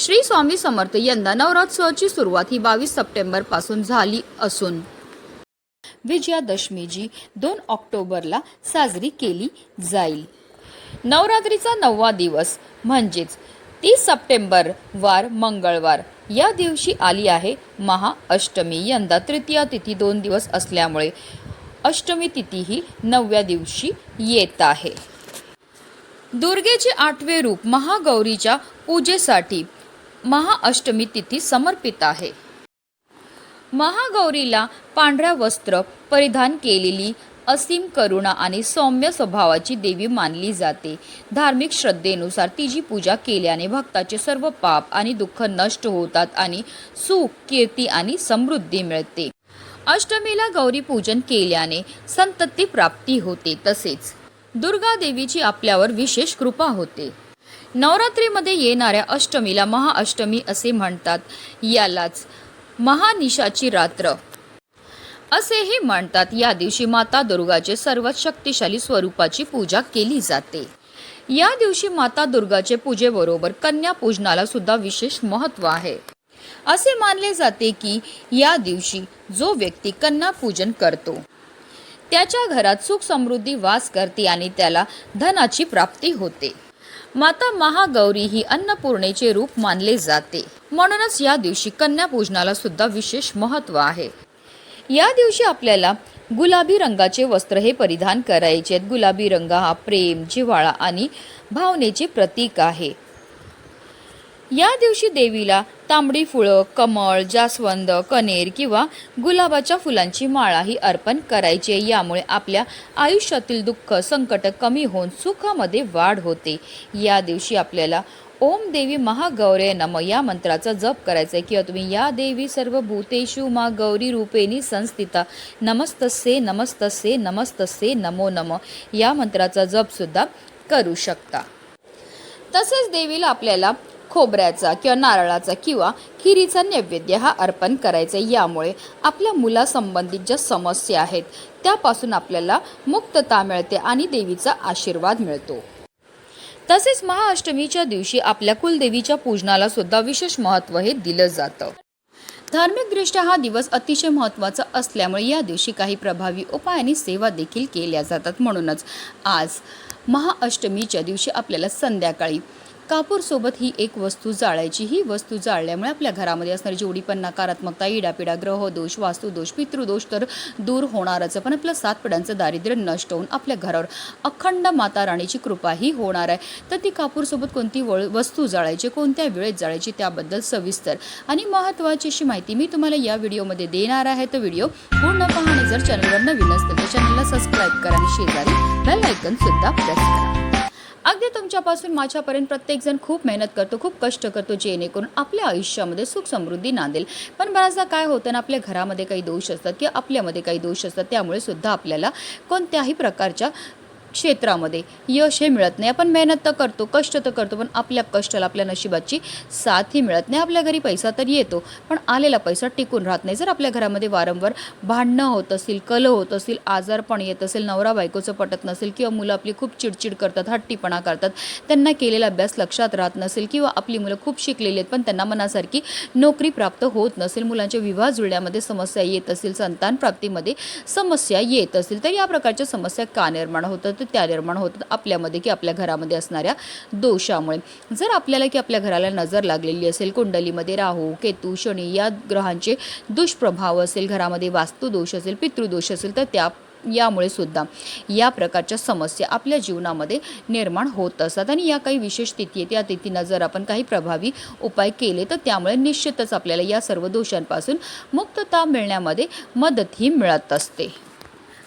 श्री स्वामी समर्थ यंदा नवरात्रोत्सवाची सुरुवात ही बावीस सप्टेंबरपासून झाली असून. विजयादशमी जी दोन ऑक्टोबरला साजरी केली जाईल. नवरात्रीचा नववा दिवस म्हणजेच तीस सप्टेंबर वार मंगळवार. या दिवशी आली आहे महाअष्टमी. यंदा तृतीया तिथी दोन दिवस असल्यामुळे अष्टमी तिथी ही नवव्या दिवशी येत आहे. दुर्गेचे आठवे रूप महागौरीच्या पूजेसाठी महाअष्टमी तिथी समर्पित आहे. महागौरीला पांढऱ्या वस्त्र परिधान केलेली असीम करुणा आणि सौम्य स्वभावाची देवी मानली जाते. धार्मिक श्रद्धेनुसार तिची पूजा केल्याने भक्ताचे सर्व पाप आणि दुःख नष्ट होतात आणि सुख कीर्ती आणि समृद्धी मिळते. अष्टमीला गौरी पूजन केल्याने संतती प्राप्ती होते तसेच दुर्गा देवीची आपल्यावर विशेष कृपा होते. नवरात्रीमध्ये येणाऱ्या अष्टमीला महाअष्टमी असे म्हणतात. यालाच महानिशाची रात्र असेही म्हणतात. या दिवशी माता दुर्गाचे सर्वात शक्तिशाली स्वरूपाची पूजा केली जाते. या दिवशी माता दुर्गाचे पूजेबरोबर कन्या पूजनाला सुद्धा विशेष महत्त्व आहे. असे मानले जाते की या दिवशी जो व्यक्ती कन्या पूजन करतो त्याच्या घरात सुख समृद्धी वास करते आणि त्याला धनाची प्राप्ती होते. माता महागौरी ही अन्नपूर्णेचे रूप मानले जाते. म्हणूनच या दिवशी कन्या पूजनाला सुद्धा विशेष महत्त्व आहे. या दिवशी आपल्याला गुलाबी रंगाचे वस्त्र हे परिधान करायचे आहेत. गुलाबी रंग हा प्रेम जिव्हाळा आणि भावनेचे प्रतीक आहे. या दिवशी देवीला तांबडी फुलं कमळ जास्वंद कनेर किंवा गुलाबाच्या फुलांची माळाही अर्पण करायची. आहे. यामुळे आपल्या आयुष्यातील दुःख संकट कमी होऊन सुखामध्ये वाढ होते. या दिवशी आपल्याला ओम देवी महागौरे नम या मंत्राचा जप करायचा आहे. किंवा तुम्ही या देवी सर्व भूतेषु मा गौरी रूपेणी संस्थिता नमस्तसे नमस्तसे नमस्तसे नमो नम या मंत्राचा जपसुद्धा करू शकता. तसेच देवीला आपल्याला खोबऱ्याचा किंवा नारळाचा किंवा खिरीचा नैवेद्य हा अर्पण करायचा यामुळे आपल्या मुलासंबंधित ज्या समस्या आहेत त्यापासून आपल्याला मुक्तता मिळते आणि देवीचा आशीर्वाद मिळतो. तसेच महाअष्टमीच्या दिवशी आपल्या कुलदेवीच्या पूजनाला सुद्धा विशेष महत्त्व हे दिलं जातं. धार्मिकदृष्ट्या हा दिवस अतिशय महत्त्वाचा असल्यामुळे या दिवशी काही प्रभावी उपाय आणि सेवा देखील केल्या जातात. म्हणूनच आज महाअष्टमीच्या दिवशी आपल्याला संध्याकाळी कापूरसोबत ही एक वस्तू जाळायची. ही वस्तू जाळल्यामुळे आपल्या घरामध्ये असणारी जेवढी पण नकारात्मकता इडापिडा ग्रहदोष वास्तुदोष पितृदोष तर दूर होणारच. पण आपलं सात पिढ्यांचं दारिद्र्य नष्ट होऊन आपल्या घरावर अखंड माता राणीची कृपाही होणार आहे. तर ती कापूरसोबत कोणती वळ वस्तू जाळायची कोणत्या वेळेत जाळायची त्याबद्दल सविस्तर आणि महत्त्वाची अशी माहिती मी तुम्हाला या व्हिडिओमध्ये देणार आहे. तर व्हिडिओ पूर्ण पाहणे जर चॅनलवर नवीन असतील तर चॅनलला सबस्क्राईब करा आणि शेजारी बेल आयकन सुद्धा प्रेस करा. अगदी तुमच्यापासून माझ्यापर्यंत प्रत्येकजण खूप मेहनत करतो खूप कष्ट करतो जेणेकरून आपल्या आयुष्यामध्ये सुख समृद्धी नांदेल. पण बऱ्याचदा काय होतं ना आपल्या घरामध्ये काही दोष असतात किंवा आपल्यामध्ये काही दोष असतात त्यामुळे सुद्धा आपल्याला कोणत्याही प्रकारच्या क्षेत्रामध्ये यश हे मिळत नाही. आपण मेहनत तर करतो कष्ट तर करतो पण आपल्या कष्टाला आपल्या नशिबाची साथही मिळत नाही. आपल्या घरी पैसा तर येतो पण आलेला पैसा टिकून राहत नाही. जर आपल्या घरामध्ये वारंवार भांडणं होत असतील कल होत असतील आजारपण येत असेल नवरा बायकोचं पटत नसेल किंवा मुलं आपली खूप चिडचिड करतात हट्टीपणा करतात त्यांना केलेला अभ्यास लक्षात राहत नसेल किंवा आपली मुलं खूप शिकलेली आहेत पण त्यांना मनासारखी नोकरी प्राप्त होत नसेल मुलांच्या विवाह जुळण्यामध्ये समस्या येत असतील संतान प्राप्तीमध्ये समस्या येत असतील तर या प्रकारच्या समस्या का निर्माण होतात? त्या निर्माण होतात आपल्यामध्ये की आपल्या घरामध्ये असणाऱ्या दोषामुळे. जर आपल्याला की आपल्या घराला नजर लागलेली असेल कुंडलीमध्ये राहू केतू शनी या ग्रहांचे दुष्प्रभाव असेल घरामध्ये वास्तुदोष असेल पितृदोष असेल तर त्या यामुळे सुद्धा या प्रकारच्या समस्या आपल्या जीवनामध्ये निर्माण होत असतात. आणि या काही विशेष तिथी आहेत या तिथींना जर आपण काही प्रभावी उपाय केले तर त्यामुळे निश्चितच आपल्याला या सर्व दोषांपासून मुक्तता मिळण्यामध्ये मदतही मिळत असते.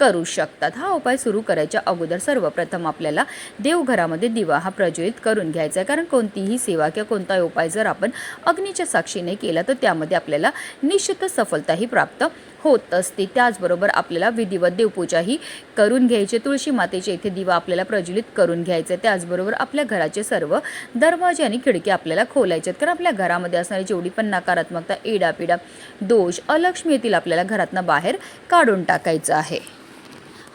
करू शकतात. हा उपाय सुरू करायच्या अगोदर सर्वप्रथम आपल्याला देवघरामध्ये दिवा हा प्रज्वलित करून घ्यायचा आहे. कारण कोणतीही सेवा किंवा कोणताही उपाय जर आपण अग्नीच्या साक्षीने केला तर त्यामध्ये आपल्याला निश्चितच सफलताही प्राप्त होत असते. त्याचबरोबर आपल्याला विधिवत देवपूजाही करून घ्यायची. तुळशी मातेचे इथे दिवा आपल्याला प्रज्वलित करून घ्यायचे त्याचबरोबर आपल्या घराचे सर्व दरवाजे आणि खिडकी आपल्याला खोलायचे आहेत. कारण आपल्या घरामध्ये असणारी जेवढी पण नकारात्मकता एडापिडा दोष अलक्ष्मी येथील आपल्याला घरातनं बाहेर काढून टाकायचं आहे.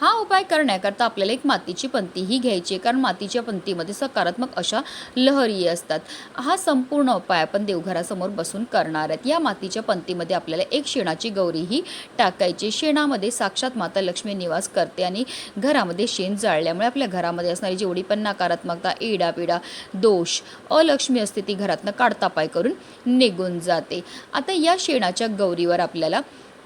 हा उपाय करण्याकरता आपल्याला एक मातीची पंतीही घ्यायची आहे. कारण मातीच्या पंतीमध्ये सकारात्मक अशा लहरी असतात. हा संपूर्ण उपाय आपण देवघरासमोर बसून करणार आहेत. या मातीच्या पंतीमध्ये आपल्याला एक शेणाची गौरीही टाकायची शेणामध्ये साक्षात माता लक्ष्मी निवास करते आणि घरामध्ये शेण जाळल्यामुळे आपल्या घरामध्ये असणारी जेवढी पण नकारात्मकता इडापिडा दोष अलक्ष्मी असते ती घरातनं काढतापाय करून निघून जाते. आता या शेणाच्या गौरीवर आपल्याला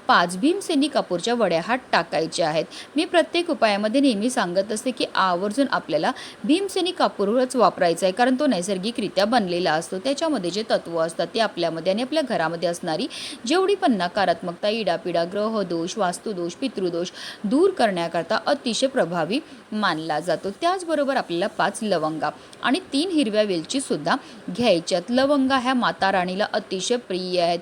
पाच भीमसेनी कापूरच्या वड्या हात टाकायच्या आहेत. मी प्रत्येक उपायामध्ये नेहमी सांगत असते की आवर्जून आपल्याला भीमसेनी कापूरच वापरायचा आहे कारण तो नैसर्गिकरित्या बनलेला असतो. त्याच्यामध्ये जे तत्त्व असतात ते आपल्यामध्ये आणि आपल्या घरामध्ये असणारी जेवढी पण नकारात्मकता इडापिडा ग्रहदोष वास्तुदोष पितृदोष दूर करण्याकरता अतिशय प्रभावी मानला जातो. त्याचबरोबर आपल्याला पाच लवंगा आणि तीन हिरव्या वेलचीसुद्धा घ्यायच्यात. लवंगा ह्या माता राणीला अतिशय प्रिय आहेत.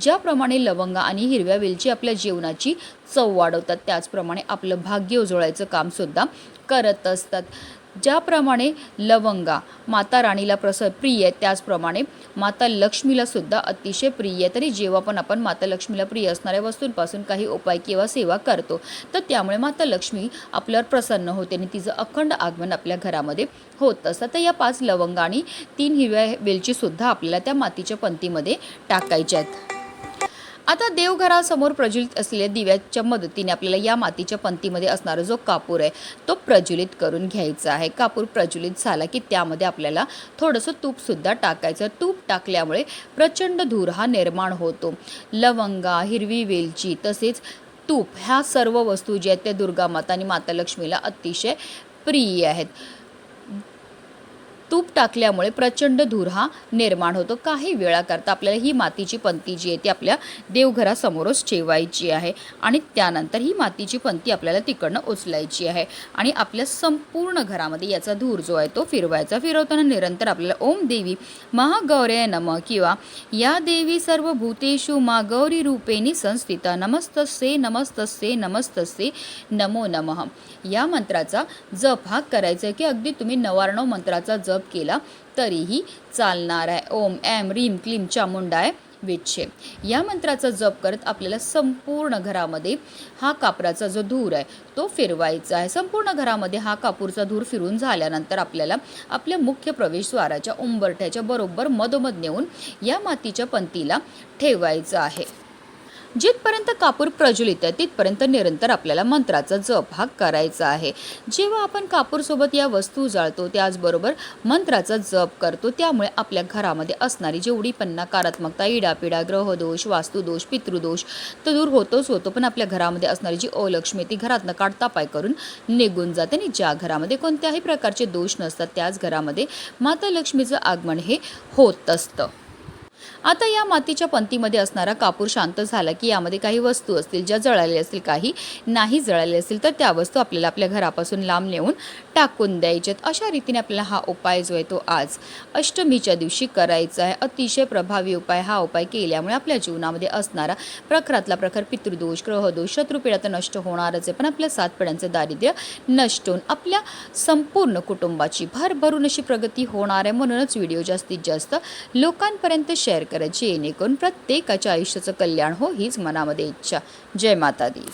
ज्याप्रमाणे लवंगा आणि हिरव्या वेलची आपल्या जीवनाची चव वाढवतात. त्याचप्रमाणे आपलं भाग्य उजळायचं कामसुद्धा करत असतात. ज्याप्रमाणे लवंगा माता राणीला प्रस प्रिय आहे त्याचप्रमाणे माता लक्ष्मीला सुद्धा अतिशय प्रिय आहे. तरी जेव्हा पण आपण माता लक्ष्मीला प्रिय असणाऱ्या वस्तूंपासून काही उपाय किंवा सेवा करतो तर त्यामुळे माता लक्ष्मी आपल्यावर प्रसन्न होते आणि तिचं अखंड आगमन आपल्या घरामध्ये होत असतं. तर या पाच लवंगा आणि तीन हिरव्या वेलचीसुद्धा आपल्याला त्या मातीच्या पंतीमध्ये टाकायच्या आहेत. आता देवघरासमोर प्रज्वलित असलेल्या दिव्याच्या मदतीने आपल्याला या मातीच्या पंतीमध्ये असणारा जो कापूर आहे तो प्रज्वलित करून घ्यायचा आहे. कापूर प्रज्वलित झाला की त्यामध्ये आपल्याला थोडंसं तूपसुद्धा टाकायचं तूप टाकल्यामुळे प्रचंड धूर हा निर्माण होतो. लवंगा हिरवी वेलची तसेच तूप ह्या सर्व वस्तू ज्या आहेत त्या दुर्गा माता आणि माता लक्ष्मीला अतिशय प्रिय आहेत. तूप टाकल्यामुळे प्रचंड धूर हा निर्माण होतो. काही वेळाकरता आपल्याला ही मातीची पंती जी आहे ती आपल्या देवघरासमोरच ठेवायची आहे आणि त्यानंतर ही मातीची पंती आपल्याला तिकडनं उचलायची आहे आणि आपल्या संपूर्ण घरामध्ये याचा धूर जो आहे तो फिरवायचा. फिरवताना निरंतर आपल्याला ओम देवी महागौर्य नम किंवा या देवी सर्व भूतेषु मा गौरी रूपेणी संस्थिता नमस्तस्ये नमस्तस्ये नमस्तस्ये नमो नमः. या मंत्राचा जप हा करायचा आहे की अगदी तुम्ही नवारणव मंत्राचा जप जप केला तरीही चालणार आहे. ओम एम रीम क्लीम चामुंडाय विच्छे. या मंत्राचा जप करत आपल्याला संपूर्ण घरामध्ये हा कापराचा जो धूर आहे तो फिरवायचा आहे. संपूर्ण घरामध्ये हा कापूरचा धूर फिरून झाल्यानंतर आपल्याला आपल्या मुख्य प्रवेशद्वाराच्या उंबरठ्याच्या बरोबर मधोमध नेऊन या मातीच्या पंतीला ठेवायचं आहे. जिथपर्यंत कापूर प्रज्वलित आहे तिथपर्यंत निरंतर आपल्याला मंत्राचा जप हा करायचा आहे. जेव्हा आपण कापूरसोबत या वस्तू जाळतो त्याचबरोबर मंत्राचा जप करतो त्यामुळे आपल्या घरामध्ये असणारी जेवढी पण नकारात्मकता इडापिडा ग्रहदोष वास्तुदोष पितृदोष तर दूर होतोच होतो. पण आपल्या घरामध्ये असणारी जी अलक्ष्मी ती घरातनं काढता पाय करून निघून जाते. आणि ज्या घरामध्ये कोणत्याही प्रकारचे दोष नसतात त्याच घरामध्ये माता लक्ष्मीचं आगमन हे होत असतं. आता या मातीच्या पंतीमध्ये असणारा कापूर शांत झाला की यामध्ये काही वस्तू असतील ज्या जळाल्या असतील काही नाही जळालेल्या असतील तर त्या वस्तू आपल्याला आपल्या घरापासून लांब नेऊन टाकून द्यायच्यात. अशा रीतीने आपल्याला हा उपाय जो आहे तो आज अष्टमीच्या दिवशी करायचा आहे. अतिशय प्रभावी उपाय हा उपाय केल्यामुळे आपल्या जीवनामध्ये असणारा प्रखरातला प्रखर पितृदोष ग्रहदोष शत्रुपीडा तर नष्ट होणारच आहे. पण आपल्या सात पिढ्यांचं दारिद्र्य नष्ट होऊन आपल्या संपूर्ण कुटुंबाची भरभरून अशी प्रगती होणार आहे. म्हणूनच व्हिडिओ जास्तीत जास्त लोकांपर्यंत शेअर करायची जेणेकरून प्रत्येकाच्या आयुष्याचं कल्याण हो हीच मनामध्ये इच्छा. जय माता दी